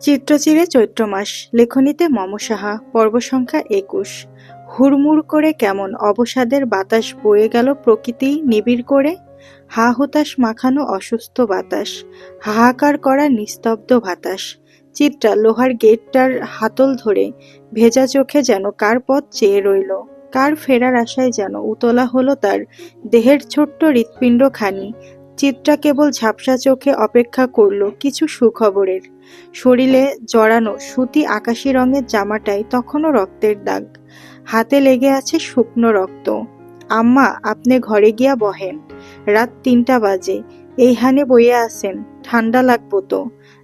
চিত্রচিরে চৈত্র মাস, লেখনীতে মম সাহা, পর্ব সংখ্যা একুশ। হুড়মুড় করে কেমন অবসাদের বাতাস বয়ে গেল প্রকৃতি নিবিড় করে, হা হুতাশ মাখানো অসুস্থ বাতাস, হাহাকার করা নিস্তব্ধ বাতাস। চিত্রা লোহার গেটটার হাতল ধরে ভেজা চোখে যেন কার পথ চেয়ে রইল, কার ফেরার আশায় যেন উতলা হলো তার দেহের ছোট্ট হৃৎপিণ্ড খানি চিত্রা কেবল ঝাপসা চোখে অপেক্ষা করল কিছু সুখবরের। শরীরে জড়ানো সুতি আকাশি রঙের জামাটায় তখনও রক্তের দাগ। হাতে লেগে আছে শুকনো রক্ত। আম্মা, আপনি ঘরে গিয়া বহেন। রাত তিনটা বাজে। এইখানে বইয়ে আসেন ঠান্ডা লাগবো তো।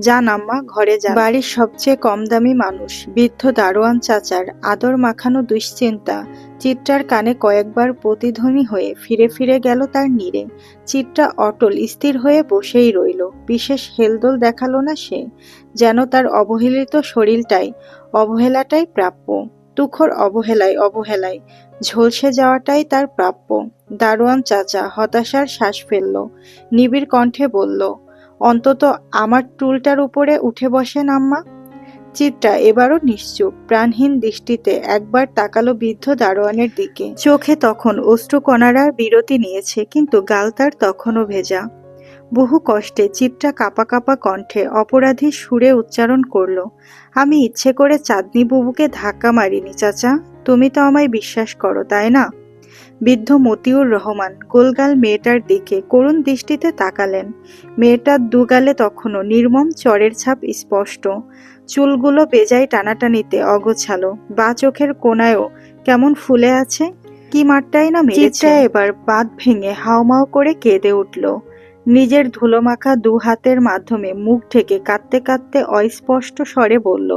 যান আম্মা ঘরে যান। বাড়ির সবচেয়ে কম দামি মানুষ, বৃদ্ধ দারোয়ান চাচার আদর মাখানো দুশ্চিন্তা। চিত্রার কানে কয়েকবার প্রতিধ্বনি হয়ে ফিরে ফিরে গেল তার নীরে। চিত্রা অটল স্থির হয়ে বসেই রইল। বিশেষ হেলদোল দেখাল না সে, যেন তার অবহেলিত শরীরটাই অবহেলাটাই প্রাপ্য। তুখর অবহেলায় অবহেলায়, ঝলসে যাওয়াটাই তার প্রাপ্য। দারোয়ান চাচা হতাশার শ্বাস ফেলল, নিবিড় কণ্ঠে বলল অন্তত আমার টুলটার উপরে উঠে বসেন আম্মা। চিত্রা এবারও নিশ্চুপ, প্রাণহীন দৃষ্টিতে একবার তাকালো বৃদ্ধ দারোয়ানের দিকে। চোখে তখন অশ্রুকণারা বিরতি নিয়েছে, কিন্তু গাল তার তখনও ভেজা। বহু কষ্টে চিত্রা কাপা কাপা কণ্ঠে অপরাধী সুরে উচ্চারণ করল, আমি ইচ্ছে করে চাঁদনি বুবুকে ধাক্কা মারিনি, চাচা। তুমি তো আমায় বিশ্বাস করো, তাই না? বৃদ্ধ মতিউর রহমান গোলগাল মেয়েটার দিকে করুণ দৃষ্টিতে তাকালেন। মেয়েটার দুগালে তখনও নির্মম চরের ছাপ স্পষ্ট। চুলগুলো বেজায় টানাটানিতে অগোছালো। বা চোখের কোনায়ও কেমন ফুলে আছে? কি মারটাই না চিত্রা এবার বাঁধ ভেঙে হাওমাও করে কেঁদে উঠল। নিজের ধুলোমাখা দু হাতের মাধ্যমে মুখ ঢেকে কাঁদতে কাঁদতে অস্পষ্ট স্বরে বলল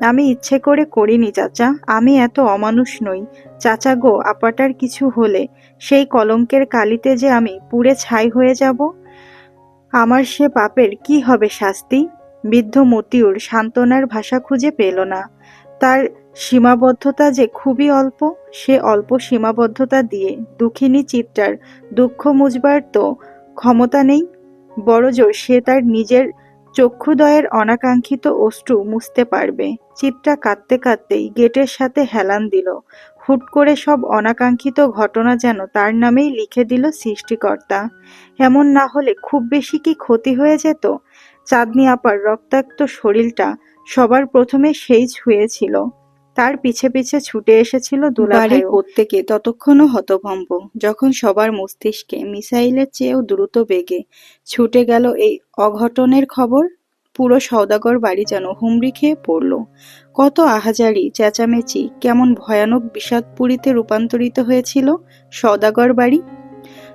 আমি ইচ্ছে করে করিনি, চাচা। আমি এত অমানুষ নই। চাচা গো, আপাটার কিছু হলে, সেই কলঙ্কের কালিতে যে আমি পুড়ে ছাই হয়ে যাব? আমার সে পাপের কি হবে শাস্তি? বৃদ্ধ মতিউর সান্ত্বনার ভাষা খুঁজে পেল না। তার সীমাবদ্ধতা যে খুবই অল্প, সে অল্প সীমাবদ্ধতা দিয়ে দুঃখিনী চিত্রার দুঃখ মুজবার তো ক্ষমতা নেই। বড়জোর সে তার নিজের চক্ষুদয়ের অনাকাঙ্ক্ষিত অশ্রু মুছতে পারবে। চিত্রা কাঁদতে কাঁদতেই গেটের সাথে হেলান দিল। হুট করে সব অনাকাঙ্ক্ষিত ঘটনা যেন তার নামেই লিখে দিল সৃষ্টিকর্তা। এমন না হলে খুব বেশি কি ক্ষতি হয়ে যেত? চাঁদনি আপার রক্তাক্ত শরীরটা সবার প্রথমে সেই ছুঁয়েছিল তার পিছে পিছে ছুটে এসেছিল দুলাভাই প্রত্যেকে ততক্ষণও হতভম্ব। যখন সবার মস্তিষ্কে মিসাইলের চেয়েও দ্রুত বেগে ছুটে গেল এই অঘটনের খবর, পুরো সওদাগর বাড়ি যেন হুমড়ি খেয়ে পড়ল। কত আহাজারি, চেঁচামেচি, কেমন ভয়ানক বিষাদপুরীতে রূপান্তরিত হয়েছিল সওদাগর বাড়ি।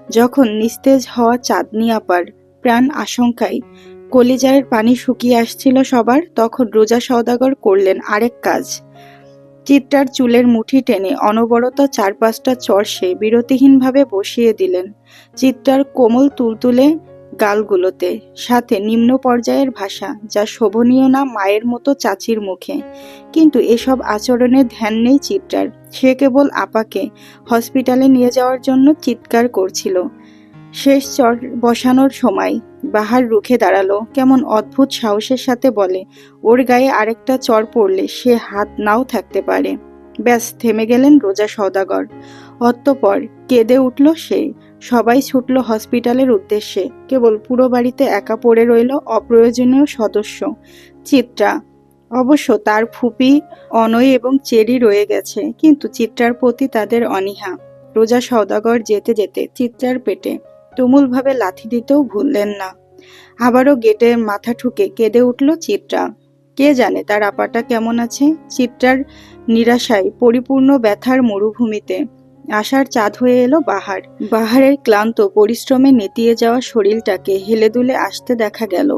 যখন নিস্তেজ হওয়া চাঁদনি আপার প্রাণ আশঙ্কায় কলিজায়ের পানি শুকিয়ে আসছিল সবার, তখন রোজা সওদাগর করলেন আরেক কাজ। চিত্রার চুলের মুঠি টেনে অনবরত চার পাঁচটা চর সে বিরতিহীনভাবে বসিয়ে দিলেন। চিত্রার কোমল তুলতুলে গালগুলোতে, সাথে নিম্ন পর্যায়ের ভাষা, যা শোভনীয় না মায়ের মতো চাচির মুখে। কিন্তু এসব আচরণের ধ্যান নেই চিত্রার। সে কেবল আপাকে হসপিটালে নিয়ে যাওয়ার জন্য চিৎকার করছিল। শেষ চর বসানোর সময় বাহার রুখে দাঁড়াল, কেমন অদ্ভুত সাহসের সাথে বলে, ওর গায়ে আরেকটা চর পড়লে সে হাত নাও থাকতে পারে। ব্যাস, থেমে গেলেন রোজা সওদাগর। অতঃপর কেঁদে উঠল সে, সবাই ছুটল হসপিটালের উদ্দেশ্যে। কেবল পুরো বাড়িতে একা পড়ে রইল অপ্রয়োজনীয় সদস্য। চিত্রা, অবশ্য তার ফুপি অনয় এবং চেরি রয়ে গেছে, কিন্তু চিত্রার প্রতি তাদের অনীহা। রোজা সওদাগর যেতে যেতে চিত্রার পেটে তুমুলভাবে লাথি দিতেও ভুললেন না। আবারও গেটে মাথা ঠুকে কেঁদে উঠল চিত্রা। কে জানে তার আপাটা কেমন আছে? চিত্রার নিরাশায় পরিপূর্ণ ব্যথার মরুভূমিতে আশার চাঁদ হয়ে এলো বাহার। বাহারের ক্লান্ত, পরিশ্রমে নেতিয়ে যাওয়া শরীরটাকে হেলে দুলে আসতে দেখা গেল।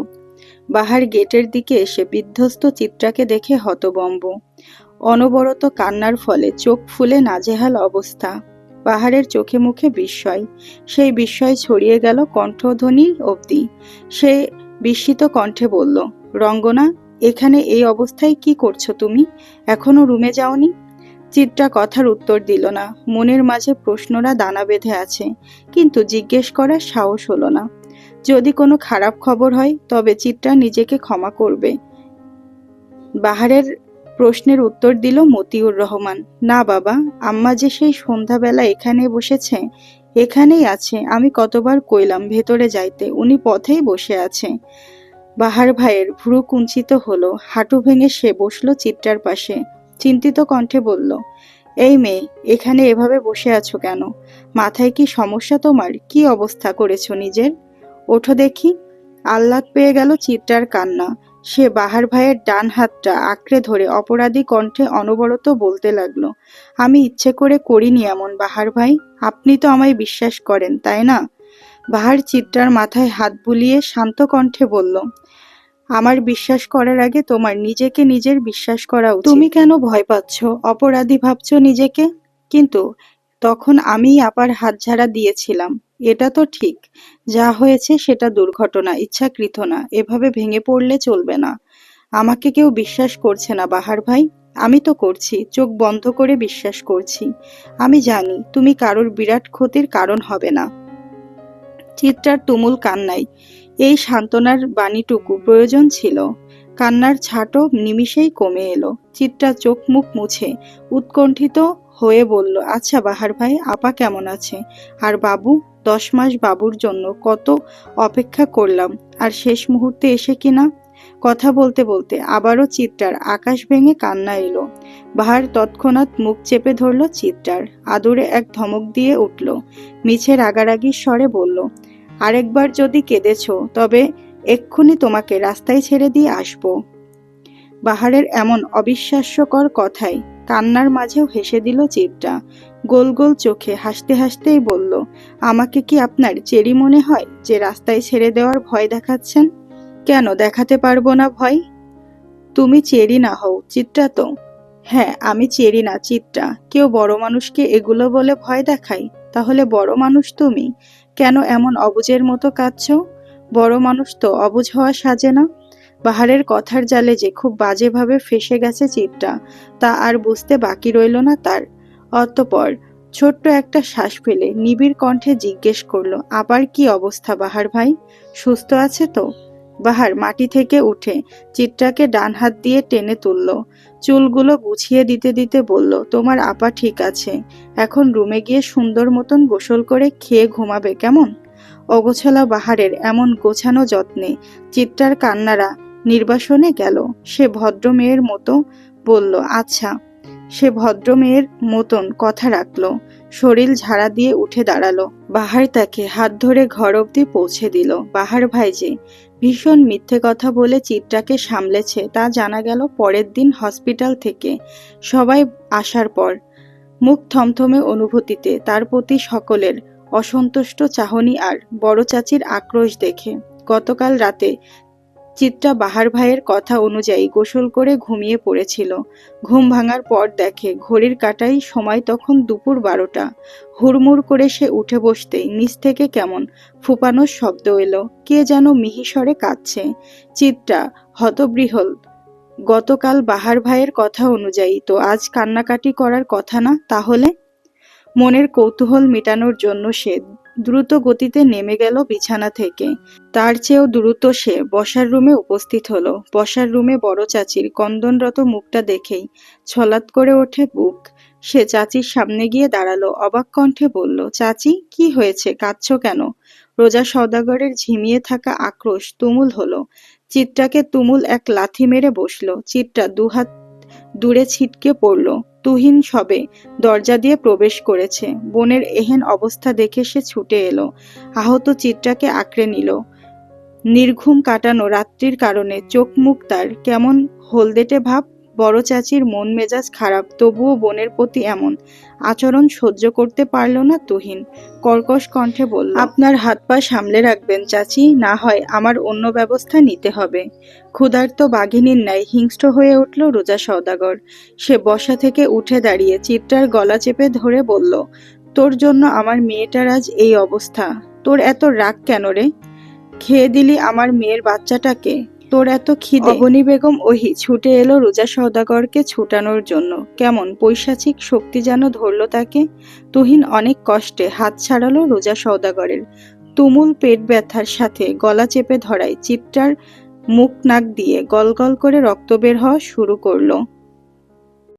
বাহার গেটের দিকে এসে বিধ্বস্ত চিত্রাকে দেখে হতবম্ব। অনবরত কান্নার ফলে চোখ ফুলে নাজেহাল অবস্থা। পাহাড়ের চোখে মুখে বিস্ময়। সেই বিস্ময় ছড়িয়ে গেল কণ্ঠধ্বনি অবধি। সে বিস্মিত কণ্ঠে বলল, রঙ্গনা, এখানে এই অবস্থায় কি করছ তুমি? এখনও রুমে যাওনি? চিত্রা কথার উত্তর দিল না। মনের মাঝে প্রশ্নরা দানা বেঁধে আছে, কিন্তু জিজ্ঞেস করার সাহস হলো না। যদি কোনো খারাপ খবর হয়, তবে চিত্রা নিজেকে ক্ষমা করবে। বাহারের প্রশ্নের উত্তর দিল মতিউর রহমান। না বাবা, আম্মা যে সেই সন্ধ্যাবেলা এখানে বসেছে, এখানেই আছে, আমি কতবার কইলাম ভেতরে যাইতে, উনি পথেই বসে আছে। বাহার ভাইয়ের ভ্রু কুঞ্চিত হলো, হাঁটু ভেঙে সে বসল চিত্রার পাশে। চিন্তিত কণ্ঠে বলল, এই মেয়ে, এখানে এভাবে বসে আছো কেন? মাথায় কি সমস্যা তোমার? কি অবস্থা করেছ নিজের? ওঠো দেখি। আহ্লাদ পেয়ে গেল চিত্রার কান্না। সে বাহার ভাইয়ের ডান হাতটা আঁকড়ে ধরে অপরাধী কণ্ঠে অনবরত বলতে লাগল, আমি ইচ্ছে করে করিনি এমন, বাহার ভাই। আপনি তো আমায় বিশ্বাস করেন, তাই না? বাহার চিত্রার মাথায় হাত বুলিয়ে শান্ত কণ্ঠে বলল, আমার বিশ্বাস করার আগে তোমার নিজেকে নিজের বিশ্বাস করা তুমি কেন ভয় পাচ্ছ? অপরাধী ভাবছ নিজেকে? কিন্তু তখন আমি আপার হাতঝাড়া দিয়েছিলাম। এটা তো ঠিক। যা হয়েছে সেটা দুর্ঘটনা, ইচ্ছাকৃত না। এভাবে ভেঙে পড়লে চলবে না। আমাকে কেউ বিশ্বাস করছে না, বাহার ভাই। আমি তো করছি, চোখ বন্ধ করে বিশ্বাস করছি। আমি জানি, তুমি কারোর বিরাট ক্ষতির কারণ হবে না। চিত্রার তুমুল কান্নাই এই সান্ত্বনার বাণীটুকু প্রয়োজন ছিল। কান্নার ছাটও নিমিষেই কমে এলো। চিত্রা চোখ মুখ মুছে, উৎকণ্ঠিত হয়ে বলল আচ্ছা বাহার ভাই, আপা কেমন আছে? আর বাবু, দশ মাস বাবুর জন্য কত অপেক্ষা করলাম, আর শেষ মুহূর্তে এসে কিনা কথা বলতে বলতে আবারও চিত্রার আকাশ ভেঙে কান্না এলো। বাহার তৎক্ষণাৎ মুখ চেপে ধরল চিত্রার, আদুরে এক ধমক দিয়ে উঠল। মিছে রাগারাগির স্বরে বলল, আরেকবার যদি কেঁদেছ, তবে এক্ষুনি তোমাকে রাস্তায় ছেড়ে দিয়ে আসব। বাহারের এমন অবিশ্বাস্যকর কথায় কান্নার মাঝেও হেসে দিল চিত্রা গোল গোল চোখে হাসতে হাসতেই বলল, আমাকে কি আপনার চেরি মনে হয় যে রাস্তায় ছেড়ে দেওয়ার ভয় দেখাচ্ছেন? কেন দেখাতে পারব না ভয়? তুমি চেরি না হও চিত্রা তো। হ্যাঁ আমি চেরি না চিত্রা কেউ বড় মানুষকে এগুলো বলে ভয় দেখায়? তাহলে বড় মানুষ তুমি? কেন এমন অবুজের মতো কাঁদছ? বড় মানুষ তো অবুজ হওয়া সাজে না। বাহারের কথার জালে যে খুব বাজেভাবে ফেসে গেছে চিত্রা, তা আর বুঝতে বাকি রইল না তার। অতপর ছোট্ট একটা শ্বাস ফেলে নিবিড় কণ্ঠে জিজ্ঞেস করল, আবার কি অবস্থা বাহার ভাই? সুস্থ আছে তো? বাহার মাটি থেকে উঠে চিত্রাকে ডান হাত দিয়ে টেনে তুলল। চুলগুলো গুছিয়ে দিতে দিতে বলল, তোমার আপা ঠিক আছে। এখন রুমে গিয়ে সুন্দর মতন গোসল করে খেয়ে ঘুমাবে কেমন? অগোছালা বাহারের এমন গোছানো যত্নে চিত্রার কান্নারা নির্বাসনে গেল। সে ভদ্র মেয়ের মতো বলল আচ্ছা। সে ভদ্র মেয়ের মতন কথা রাখল। শরীর ঝাড়া দিয়ে উঠে দাঁড়াল। বাহার তাকে হাত ধরে ঘর অব্দি পৌঁছে দিল। বাহার ভাই যে ভীষণ মিথ্যে কথা বলে চিত্রাকে সামলেছে, তা জানা গেল পরের দিন হসপিটাল থেকে। সবাই আসার পর মুখ থমথমে অনুভূতিতে, তার প্রতি সকলের অসন্তুষ্ট চাহনি আর বড় চাচির আক্রোশ দেখে। গতকাল রাতে চিত্রা বাহার ভাইয়ের কথা অনুযায়ী গোসল করে ঘুমিয়ে পড়েছিল। ঘুম ভাঙার পর দেখে ঘড়ির কাটাই সময় তখন দুপুর বারোটা। হুড়মুড় করে সে উঠে বসতেই নিচ থেকে কেমন ফুপানোর শব্দ এলো। কে যেন মিহিস্বরে কাঁদছে। চিত্রা, হতবৃহল, গতকাল বাহার ভাইয়ের কথা অনুযায়ী তো আজ কান্নাকাটি করার কথা না তাহলে? মনের কৌতূহল মেটানোর জন্য সে দ্রুত গতিতে নেমে গেল বিছানা থেকে। তার চেয়েও দ্রুত সে বসার রুমে উপস্থিত হলো। বসার রুমে বড় চাচির কন্দনরত মুখটা দেখেই ছলাৎ করে ওঠে বুক। সে চাচির সামনে গিয়ে দাঁড়াল, অবাক কণ্ঠে বলল, চাচি, কি হয়েছে? কাঁদছ কেন? রোজা সওদাগরের ঝিমিয়ে থাকা আক্রোশ তুমুল হলো। চিত্রাকে তুমুল এক লাথি মেরে বসল। চিত্রা দুহাত দূরে ছিটকে পড়ল। তুহিন সবে দরজা দিয়ে প্রবেশ করেছে। বোনের এহেন অবস্থা দেখে সে ছুটে এলো। আহত চিত্রাকে আঁকড়ে নিল। নির্ঘুম কাটানো রাত্রির কারণে চোখ মুখ তার কেমন হলদেটে ভাব বড় চাচির মন মেজাজ খারাপ, তবুও বোনের প্রতি এমন। আচরণ সহ্য করতে পারল না তুহিন। কর্কশ কণ্ঠে বলল, আপনার হাত পা সামলে রাখবেন চাচি, না হয় আমার অন্য ব্যবস্থা নিতে হবে। ক্ষুধার্ত বাঘিনীর ন্যায় হিংস্র হয়ে উঠল রোজা সওদাগর। সে বসা থেকে উঠে দাঁড়িয়ে চিত্রার গলা চেপে ধরে বলল, তোর জন্য আমার মেয়েটার আজ এই অবস্থা। তোর এত রাগ কেন রে? খেয়ে দিলি আমার মেয়ের বাচ্চাটাকে? তোর এত খিদে। অবনী বেগম ওহি ছুটে এলো রোজা সওদাগরকে ছুটানোর জন্য। কেমন পৈশাচিক শক্তি যেন ধরল তাকে। তুহিন অনেক কষ্টে হাত ছাড়ালো রোজা সওদাগরের। তুমুল পেট ব্যথার সাথে গলা চেপে ধরায়। চিপটার মুখ নাক দিয়ে গলগল করে রক্ত বের হওয়া শুরু করল।